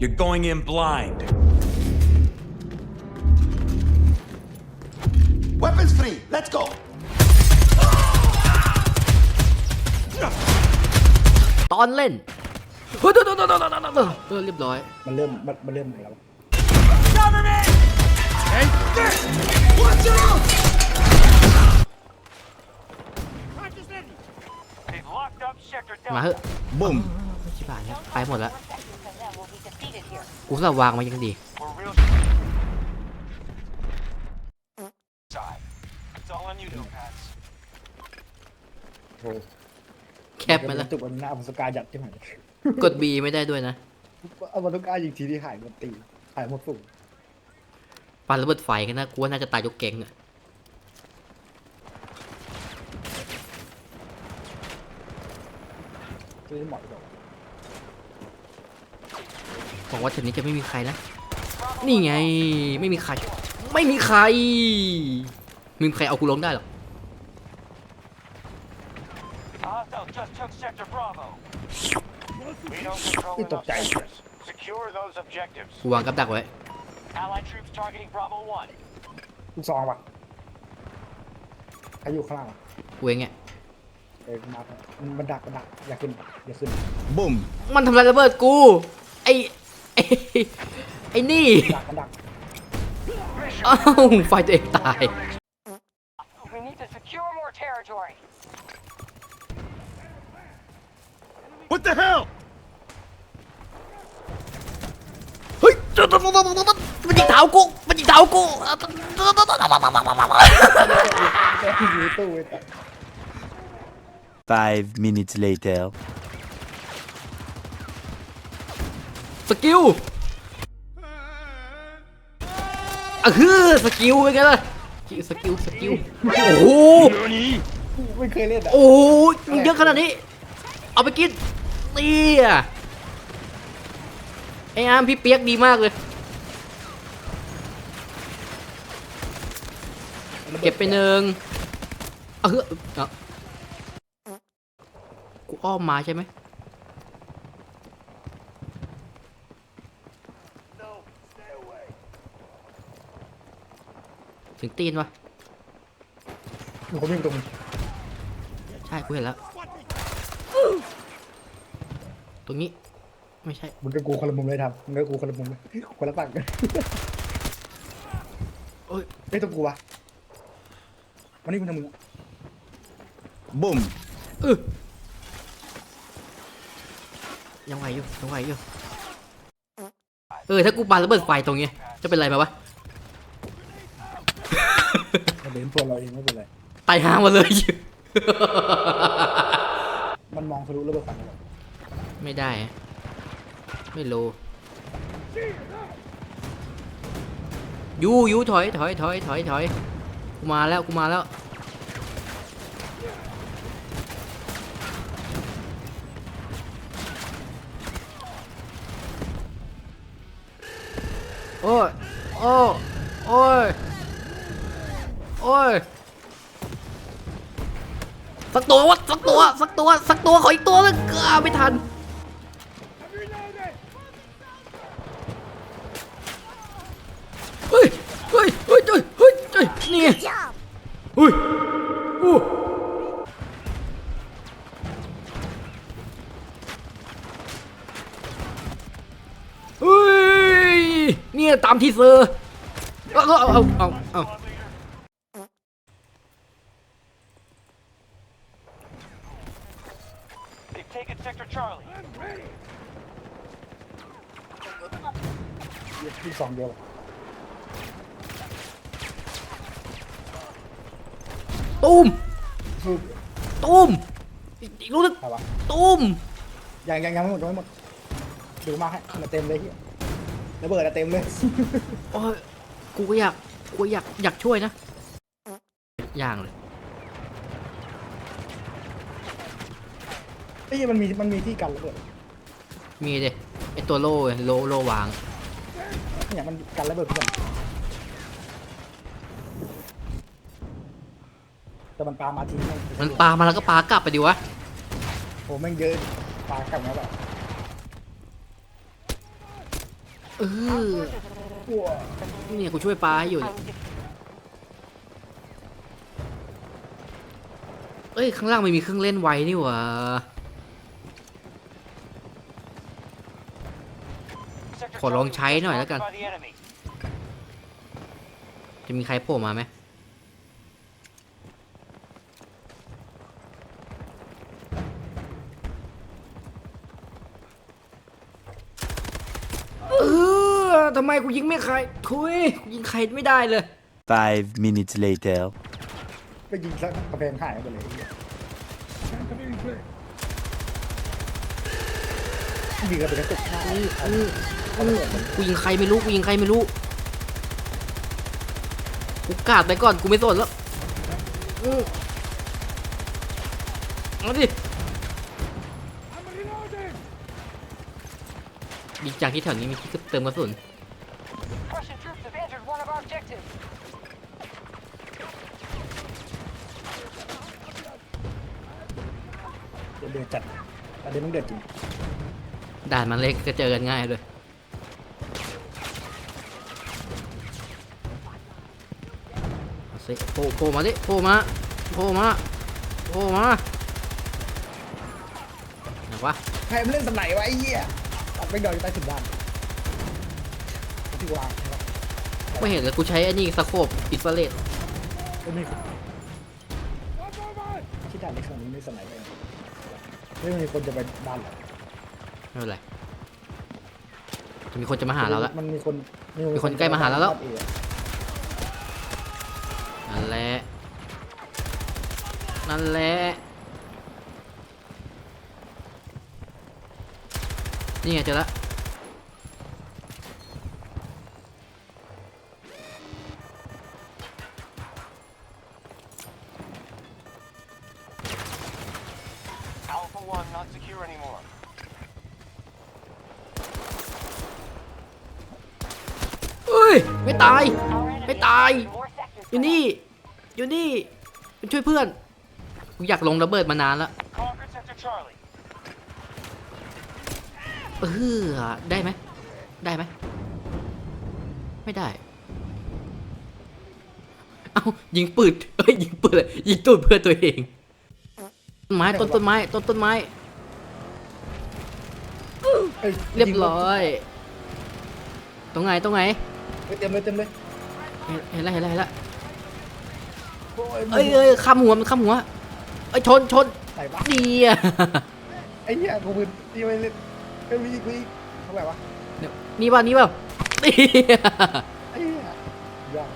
You're going in blind. Weapons free. Let's go. ตอนเล่นเฮ้ยเดี๋ยวเดี๋ยวเดี๋ยวเดี๋ยวเดี๋ยวเดี๋ยวเออเรียบร้อย มันเริ่มมันมันเริ่มแล้ว They've locked up Sector มา Delta. เถอะบุ้มชิบหายแล้วไปหมดแล้ว กูสวางมายังดี We're real side. It's all on you, Nopads. โอ้แคปไหมล่ะ จุกมันหน้ามันสกายยัดที่ไหนกด B ไม่ได้ด้วยนะเอามันสกายยิงทีที่หายหมดตีหายหมดฝูงปาระเบิดไฟกันนะกูว่าน่าจะตายยกเก่งอะจะได้เหมาะกับเรา บอกว่าแถวนี้จะไม่มีใครนะ นี่ไง ไม่มีใคร ไม่มีใครไมมีใครเอากูลงได้หรอก Hostile just took Sector Bravo. We don't control ไม่ตก enough ใจ sectors. Secure those objectives. กูวางกับดักไว้ Allied troops targeting Bravo 1. ลูกซองว่ะใครอยู่ข้างล่างวะกูเองไงเออมามันมันดักมันดักอย่าขึ้นอย่าขึ้นบุ้มมันทำลายระเบิดกู ไอ ไอไอนี่ดักมันดักอ้าวไฟตัวเองตาย We need to secure more territory. What the hell? เฮ้ยมันยิงเท้ากูมันยิงเท้ากูแค่ที่อยู่ในตู้ไว้แต่ Five minutes later สกิลอะฮือสกิลเป็นไงล่ะสกิลสกิลโอ้โหไม่เคยเล่นอะโอ้โหเยอะขนาดนี้ เอาไปกินนี่อะไอ้อามพี่เปียกดีมากเลย เก็บไปหนึ่งเอาเฮ้ยเอากูอ้อมมาใช่ไหม ถึงตีนวะมีคนวิ่งตรงนี้ใช่กูเห็นแล้ว ตรงนี้ไม่ใช่ มึงกับกูคนละมุมเลยทำมึงกับกูคนละมุมเลยคนละฝั่งกันเอ้ยไอ้ยตัวกูวะวันนี้มึงทำมึงอะบุ้มเออยังไหวอยู่ยังไหวอยู่เออถ้ากูปาระเบิดไฟตรงเนี้ยจะเป็นไรไหมวะ มันเดิน ตัวเราเองไม่เป็นไรตายหาหมาเลย มันมองทะลุระเบิดฝั่งเราไม่ได้อะไม่รู้ยูยูถอยถอยถอยถอยถอยกูมาแล้วกูมาแล้ว โอ้ยโอ้ยโอ้ย โอ้ยสักตัววะสักตัวสักตัวสักตัวขออีกตัวนึงเกลือไม่ทันเฮ้ยเฮ้ยเฮ้ยเฮ้ยเฮ้ยเฮ้ยนี่ไงเฮ้ยโอ้เฮ้ยเนี่ยตามที่เซอร์เอาเอาเอาเอา เอา They've taken Sector Charlie. ที่สองเดียวตูมสู้ตูมอีกลูกนึงใครวะตูมยังยังยังไม่หมดยังไม่หมดดูมากให้มาเต็มเลยเฮียระเบิดอะเต็มเลย โอ้ยกูก็อยากกูอยากอยากช่วยนะ อย่างเลย เอ้ยมันมีมันมีที่กันระเบิดมีเดไอตัวโล่ไงโล่โล่วาง เนี่ยมันกันระเบิดเพื่อนแต่มันปามาทีแม่งมันปามาแล้วก็ปากลับไปดิวะ โอ้แม่งเยอะปากลับมาแบบเออกลัวเนี่ยกูช่วยปลาให้อยู่เนี่ยเอ้ยข้างล่างไม่มีเครื่องเล่นไว้นี่หว่า ขอลองใช้หน่อย Charlie แล้วกัน by the enemy. จะมีใครโผล่มาไหมเออทำไมกูยิงไม่ใครทุยกูยิงใครไม่ได้เลย Five minutes later. ไปยิงซะกระแพงหายไปเลยไอ้เหี้ ยยิงกันเป็นกระตุกหน้าเอาระเบิดมันกูยิงใครไม่รู้กูยิงใครไม่รู้กูกาดไปก่อนกูไม่สนแล้วอือเอาดิยิงจากที่แถวนี้มีที่เติมกระสุนเดือดจัดอันนี้มึงเดือดจริง ด่านมันเล็กก็เจอกันง่ายเลยเอาสิโผล่โผล่มาดิโผล่มาโผล่มาโผล่มาไหนวะใครมันเล่นสไนวะไอ้เหี้ยตัดไปดอยอยู่ใต้ถุนบ้านที่วางนะครับไม่เห็นเลยกูใช้อันนี้สโคปอินฟราเรดไม่มีที่ด่านในครั้งนี้ไม่สไนเลยไม่มีคนจะไปบ้านหรอก ไม่เป็นไรจะมีคนจะมาหาเราละมันมีคนมีคนใกล้มาหาเราแล้ว นั่นแหละ นั่นแหละ นี่ไงเจอละ ไม่ตาย Our enemy Mày tài. has more sectors อยู่นี่ อยู่นี่ไปช่วยเพื่อนกูอยากลงระเบิดมานานแล้วเออได้ไหมได้ไหมไม่ได้ เอายิงปืนเอ้ยยิงปืนเลยยิงตูดเพื่อตัวเองต้นไม้ต้นต้นไม้ต้นต้นไม้เรียบร้อย ตรงไหนตรงไหน เฮ้ยเต็มเลยเต็มเลยเห็นเห็นแล้วเห็นแล้วเห็นแล้วโอ้ยเอ้ยเอ้ยข้ามหัวมันข้ามหัวเอ้ยชนชนไหนวะดีอะไอ้เหี้ยกูมือที่ไม่เล่นไม่มีกูอีกเท่าไหร่วะเดี๋ยวนี่เปล่านี่เปล่าดีอะไอ้เหี้ยยอด